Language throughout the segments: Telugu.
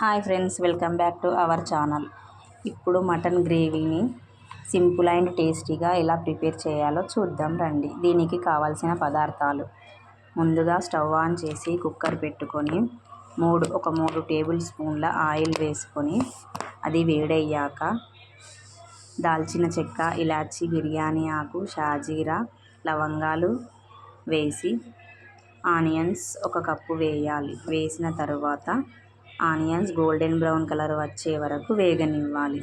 Hi friends welcome back to our channel. ఇప్పుడు మటన్ గ్రేవీని సింపుల్ అండ్ టేస్టీగా ఎలా ప్రిపేర్ చేయాలో చూద్దాం రండి. దీనికి కావాల్సిన పదార్థాలు. ముందుగా స్టవ్ ఆన్ చేసి కుక్కర్ పెట్టుకొని మూడు ఒక మూడు టేబుల్ స్పూన్ల ఆయిల్ వేసుకొని అది వేడయ్యాక దాల్చిన చెక్క ఇలాచి బిర్యానీ ఆకు షాజీరా లవంగాలు వేసి ఆనియన్స్ ఒక కప్పు వేయాలి. వేసిన తరువాత ఆనియన్స్ గోల్డెన్ బ్రౌన్ కలర్ వచ్చే వరకు వేగనివ్వాలి.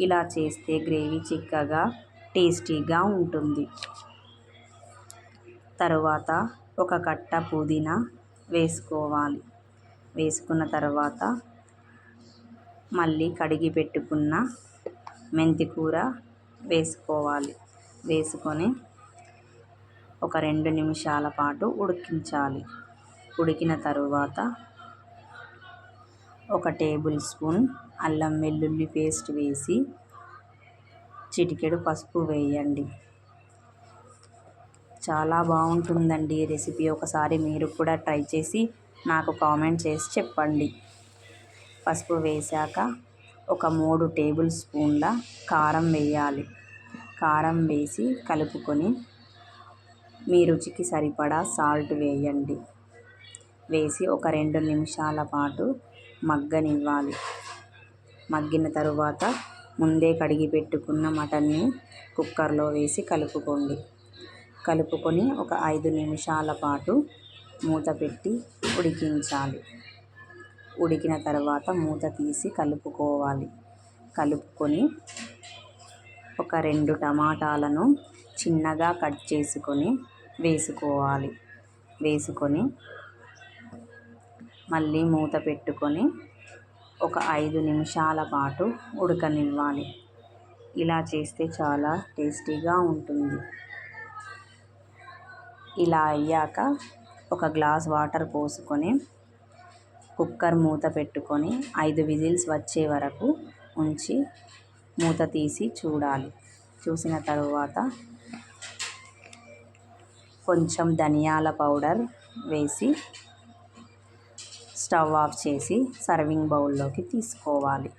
ఇలా చేస్తే గ్రేవీ చిక్కగా టేస్టీగా ఉంటుంది. తరువాత ఒక కట్ట పుదీనా వేసుకోవాలి. వేసుకున్న తర్వాత మళ్ళీ కడిగి పెట్టుకున్న మెంతి కూర వేసుకోవాలి. వేసుకొని ఒక రెండు నిమిషాల పాటు ఉడికించాలి. ఉడికిన తరువాత ఒక టేబుల్ స్పూన్ అల్లం వెల్లుల్లి పేస్ట్ వేసి చిటికెడు పసుపు వేయండి. చాలా బాగుంటుందండి ఈ రెసిపీ. ఒకసారి మీరు కూడా ట్రై చేసి నాకు కామెంట్ చేసి చెప్పండి. పసుపు వేశాక ఒక మూడు టేబుల్ స్పూన్ల కారం వేయాలి. కారం వేసి కలుపుకొని మీ రుచికి సరిపడా సాల్ట్ వేయండి. వేసి ఒక రెండు నిమిషాల పాటు మగ్గనివ్వాలి. మగ్గిన తరువాత ముందే కడిగి పెట్టుకున్న మటన్ని కుక్కర్లో వేసి కలుపుకోండి. కలుపుకొని ఒక ఐదు నిమిషాల పాటు మూత పెట్టి ఉడికించాలి. ఉడికిన తర్వాత మూత తీసి కలుపుకోవాలి. కలుపుకొని ఒక రెండు టమాటాలను చిన్నగా కట్ చేసుకొని వేసుకోవాలి. వేసుకొని మళ్ళీ మూత పెట్టుకొని ఒక ఐదు నిమిషాల పాటు ఉడకనివ్వాలి. ఇలా చేస్తే చాలా టేస్టీగా ఉంటుంది. ఇలా అయ్యాక ఒక గ్లాస్ వాటర్ పోసుకొని కుక్కర్ మూత పెట్టుకొని ఐదు విజిల్స్ వచ్చే వరకు ఉంచి మూత తీసి చూడాలి. చూసిన తరువాత కొంచెం ధనియాల పౌడర్ వేసి స్టవ్ ఆఫ్ చేసి సర్వింగ్ బౌల్లోకి తీసుకోవాలి.